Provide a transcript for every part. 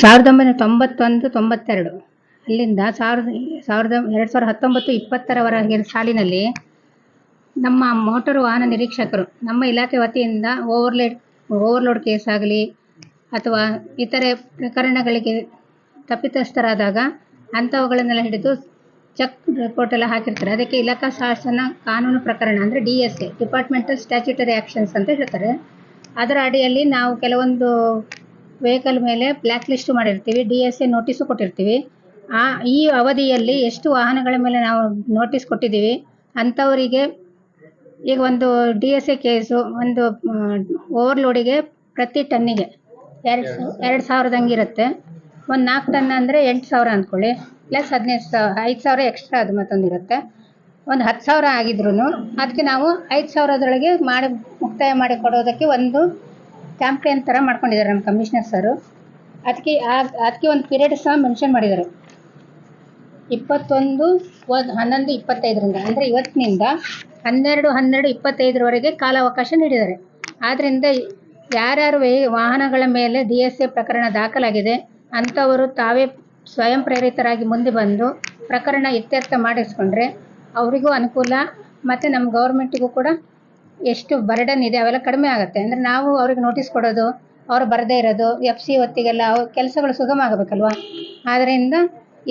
ಸಾವಿರದ ಒಂಬೈನೂರ ತೊಂಬತ್ತೊಂದು, ತೊಂಬತ್ತೆರಡು. ಅಲ್ಲಿಂದ ಸಾವಿರದ ಸಾವಿರದ, ಎರಡು ಸಾವಿರದ ಹತ್ತೊಂಬತ್ತು ಇಪ್ಪತ್ತರವರೆಗೆ ಸಾಲಿನಲ್ಲಿ ನಮ್ಮ ಮೋಟಾರು ವಾಹನ ನಿರೀಕ್ಷಕರು, ನಮ್ಮ ಇಲಾಖೆ ವತಿಯಿಂದ ಓವರ್ಲೇಡ್, ಓವರ್ಲೋಡ್ ಕೇಸ್ ಆಗಲಿ ಅಥವಾ ಇತರೆ ಪ್ರಕರಣಗಳಿಗೆ ತಪ್ಪಿತಸ್ಥರಾದಾಗ ಅಂಥವುಗಳನ್ನೆಲ್ಲ ಹಿಡಿದು ಚೆಕ್ ರಿಪೋರ್ಟ್ ಎಲ್ಲ ಹಾಕಿರ್ತಾರೆ. ಅದಕ್ಕೆ ಇಲಾಖಾ ಶಾಸನ ಕಾನೂನು ಪ್ರಕರಣ ಅಂದರೆ D S A, departmental statutory actions ಅಂತ ಹೇಳ್ತಾರೆ. ಅದರ ಅಡಿಯಲ್ಲಿ ನಾವು ಕೆಲವೊಂದು ವೆಹಿಕಲ್ ಮೇಲೆ ಬ್ಲ್ಯಾಕ್ ಲಿಸ್ಟ್ ಮಾಡಿರ್ತೀವಿ ಡಿ ಎಸ್ ಎ ನೋಟಿಸು ಕೊಟ್ಟಿರ್ತೀವಿ. ಆ, ಈ ಅವಧಿಯಲ್ಲಿ ಎಷ್ಟು ವಾಹನಗಳ ಮೇಲೆ ನಾವು ನೋಟಿಸ್ ಕೊಟ್ಟಿದ್ದೀವಿ, ಅಂಥವರಿಗೆ ಈಗ ಒಂದು ಡಿ ಎಸ್ ಎ ಕೇಸು ಒಂದು ಓವರ್ಲೋಡಿಗೆ ಪ್ರತಿ ಟನ್ನಿಗೆ ಎರಡು ಎರಡು ಸಾವಿರದಂಗೆ ಇರುತ್ತೆ. ಒಂದು ನಾಲ್ಕು ಟನ್ ಅಂದರೆ ಎಂಟು ಸಾವಿರ ಅಂದ್ಕೊಳ್ಳಿ ಪ್ಲಸ್ ಹದಿನೈದು ಸಾವಿರ ಐದು ಸಾವಿರ ಎಕ್ಸ್ಟ್ರಾ ಅದು ಮತ್ತೊಂದು ಇರುತ್ತೆ. ಒಂದು ಹತ್ತು ಸಾವಿರ ಆಗಿದ್ರು ಅದಕ್ಕೆ ನಾವು ಐದು ಸಾವಿರದೊಳಗೆ ಮಾಡಿ, ಮುಕ್ತಾಯ ಮಾಡಿ ಕೊಡೋದಕ್ಕೆ ಒಂದು ಕ್ಯಾಂಪೇನ್ ಥರ ಮಾಡ್ಕೊಂಡಿದ್ದಾರೆ ನಮ್ಮ ಕಮಿಷನರ್ ಸರು ಅದಕ್ಕೆ ಅದಕ್ಕೆ ಒಂದು ಪೀರಿಯಡ್ ಸಹ ಮೆನ್ಷನ್ ಮಾಡಿದ್ದಾರೆ. ಇಪ್ಪತ್ತೊಂದು, ಒಂದು, ಹನ್ನೊಂದು, ಇಪ್ಪತ್ತೈದರಿಂದ, ಅಂದರೆ ಇವತ್ತಿನಿಂದ ಹನ್ನೆರಡು ಹನ್ನೆರಡು, ಇಪ್ಪತ್ತೈದರವರೆಗೆ ಕಾಲಾವಕಾಶ ನೀಡಿದ್ದಾರೆ. ಆದ್ದರಿಂದ ಯಾರ್ಯಾರು ವಾಹನಗಳ ಮೇಲೆ ಡಿ ಎಸ್ ಎ ಪ್ರಕರಣ ದಾಖಲಾಗಿದೆ, ಅಂಥವರು ತಾವೇ ಸ್ವಯಂ ಪ್ರೇರಿತರಾಗಿ ಮುಂದೆ ಬಂದು ಪ್ರಕರಣ ಇತ್ಯರ್ಥ ಮಾಡಿಸ್ಕೊಂಡ್ರೆ, ಅವರಿಗೂ ಅನುಕೂಲ, ಮತ್ತು ನಮ್ಮ ಗೌರ್ಮೆಂಟಿಗೂ ಕೂಡ ಎಷ್ಟು ಬರ್ಡನ್ ಇದೆ ಅವೆಲ್ಲ ಕಡಿಮೆ ಆಗುತ್ತೆ. ಅಂದರೆ ನಾವು ಅವ್ರಿಗೆ ನೋಟಿಸ್ ಕೊಡೋದು, ಅವ್ರು ಬರದೇ ಇರೋದು ಎಫ್ ಸಿ ಹೊತ್ತಿಗೆಲ್ಲ ಅವ್ರ ಕೆಲಸಗಳು ಸುಗಮ ಆಗಬೇಕಲ್ವಾ? ಆದ್ದರಿಂದ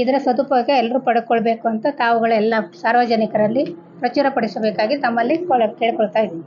ಇದರ ಸದುಪಯೋಗ ಎಲ್ಲರೂ ಪಡ್ಕೊಳ್ಬೇಕು ಅಂತ ತಾವುಗಳೆಲ್ಲ ಸಾರ್ವಜನಿಕರಲ್ಲಿ ಪ್ರಚುರಪಡಿಸಬೇಕಾಗಿ ತಮ್ಮಲ್ಲಿ ಕೊಳ ಕೇಳ್ಕೊಳ್ತಾ ಇದ್ದೀನಿ.